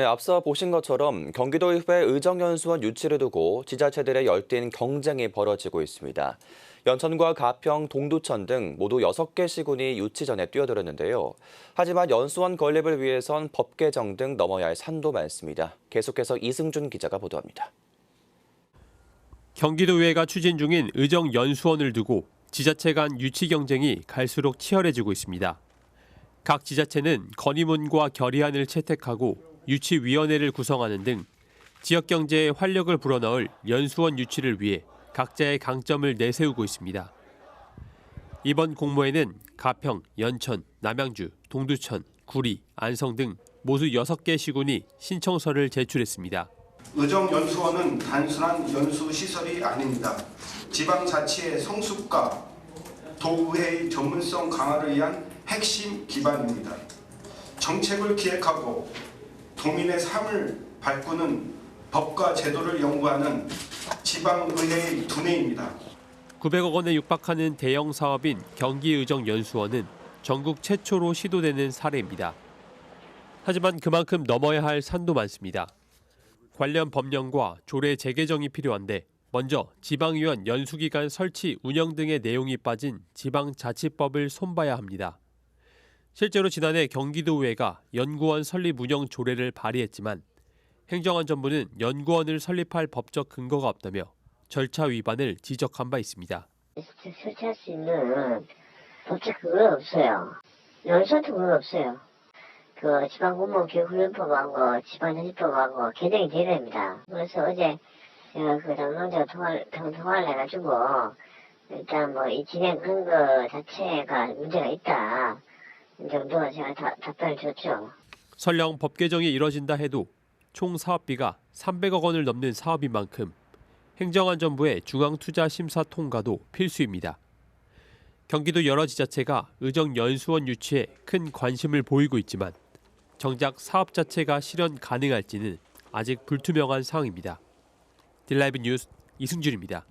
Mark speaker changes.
Speaker 1: 네, 앞서 보신 것처럼 경기도의회 의정연수원 유치를 두고 지자체들의 열띤 경쟁이 벌어지고 있습니다. 연천과 가평, 동두천 등 모두 6개 시군이 유치 전에 뛰어들었는데요. 하지만 연수원 건립을 위해선 법 개정 등 넘어야 할 산도 많습니다. 계속해서 이승준 기자가 보도합니다.
Speaker 2: 경기도의회가 추진 중인 의정 연수원을 두고 지자체 간 유치 경쟁이 갈수록 치열해지고 있습니다. 각 지자체는 건의문과 결의안을 채택하고 유치위원회를 구성하는 등 지역 경제에 활력을 불어넣을 연수원 유치를 위해 각자의 강점을 내세우고 있습니다. 이번 공모에는 가평, 연천, 남양주, 동두천, 구리, 안성 등 모두 6개 시군이 신청서를 제출했습니다.
Speaker 3: 의정연수원은 단순한 연수 시설이 아닙니다. 지방자치의 성숙과 도의회의 전문성 강화를 위한 핵심 기반입니다. 정책을 기획하고 도민의 삶을 바꾸는 법과 제도를 연구하는 지방의회의 두뇌입니다.
Speaker 2: 900억 원에 육박하는 대형 사업인 경기의정연수원은 전국 최초로 시도되는 사례입니다. 하지만 그만큼 넘어야 할 산도 많습니다. 관련 법령과 조례 재개정이 필요한데 먼저 지방의원 연수기관 설치 운영 등의 내용이 빠진 지방자치법을 손봐야 합니다. 실제로 지난해 경기도의회가 연구원 설립 운영 조례를 발의했지만 행정안전부는 연구원을 설립할 법적 근거가 없다며 절차 위반을 지적한 바 있습니다.
Speaker 4: 설치할 수 있는 법적 그건 없어요. 그건 없어요. 그 지방공무원 교육훈련법하고 지방자치법하고 개정이 돼야 됩니다. 그래서 어제 제가 그 당론자 통화를, 당 통화를 해가지고 일단 뭐 이 진행한 거 자체가 문제가 있다. 이 정도 제가 다, 답변을 줬죠.
Speaker 2: 설령 법 개정이 이뤄진다 해도 총 사업비가 300억 원을 넘는 사업인 만큼 행정안전부의 중앙투자심사 통과도 필수입니다. 경기도 여러 지자체가 의정 연수원 유치에 큰 관심을 보이고 있지만 정작 사업 자체가 실현 가능할지는 아직 불투명한 상황입니다. 딜라이브 뉴스 이승준입니다.